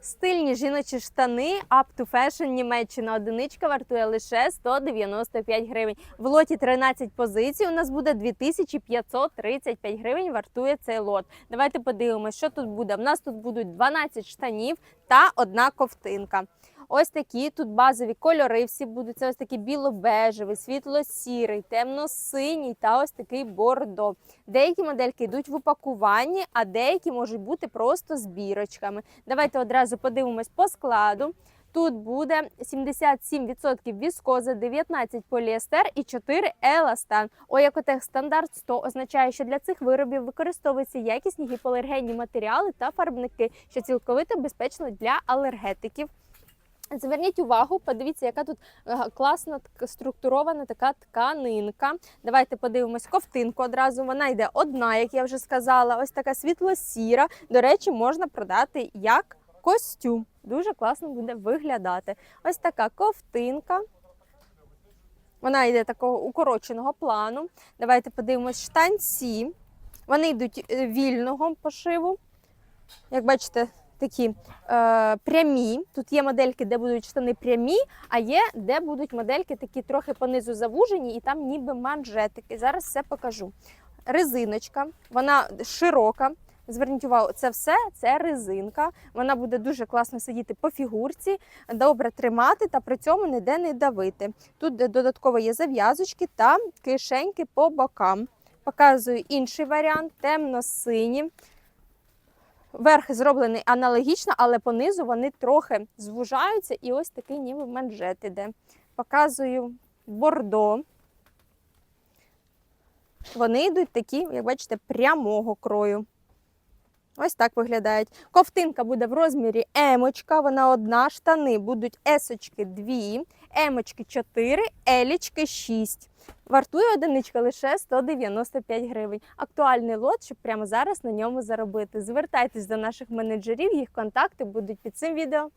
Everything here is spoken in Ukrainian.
Стильні жіночі штани Up to Fashion Німеччина. Одиничка вартує лише 195 гривень. В лоті 13 позицій. У нас буде 2535 гривень. Вартує цей лот. Давайте подивимося, що тут буде. У нас тут будуть 12 штанів та одна ковтинка. Ось такі тут базові кольори. Всі будуть це ось такий біло-бежевий, світло-сірий, темно-синій та ось такий бордо. Деякі модельки йдуть в упакуванні, а деякі можуть бути просто з бірочками. Давайте одразу подивимось по складу. Тут буде 77% віскоза, 19 поліестер і 4 еластан. Оякотех стандарт 100 означає, що для цих виробів використовуються якісні гіпоалергенні матеріали та фарбники, що цілковито безпечно для алергетиків. Зверніть увагу, подивіться, яка тут е, класна структурована така тканинка. Давайте подивимось ковтинку одразу. Вона йде одна, як я вже сказала. Ось така світло-сіра. До речі, можна продати як костюм. Дуже класно буде виглядати. Ось така ковтинка. Вона йде такого укороченого плану. Давайте подивимось штанці. Вони йдуть е, вільного пошиву. Як бачите, такі е, прямі. Тут є модельки, де будуть штани прямі, а є де будуть модельки такі трохи понизу завужені, і там ніби манжетики. Зараз все покажу. Резиночка, вона широка. Зверніть увагу, це все це резинка. Вона буде дуже класно сидіти по фігурці, добре тримати та при цьому ніде не давити. Тут додатково є зав'язочки та кишеньки по бокам. Показую інший варіант, темно-сині. Верх зроблений аналогічно, але понизу вони трохи звужаються, і ось такий ніби манжет іде. Показую бордо. Вони йдуть такі, як бачите, прямого крою. Ось так виглядають. Ковтинка буде в розмірі емочка, вона одна, штани будуть есочки дві, емочки 4, елічки 6. Вартує одиничка лише 195 гривень. Актуальний лот, щоб прямо зараз на ньому заробити. Звертайтесь до наших менеджерів, їх контакти будуть під цим відео.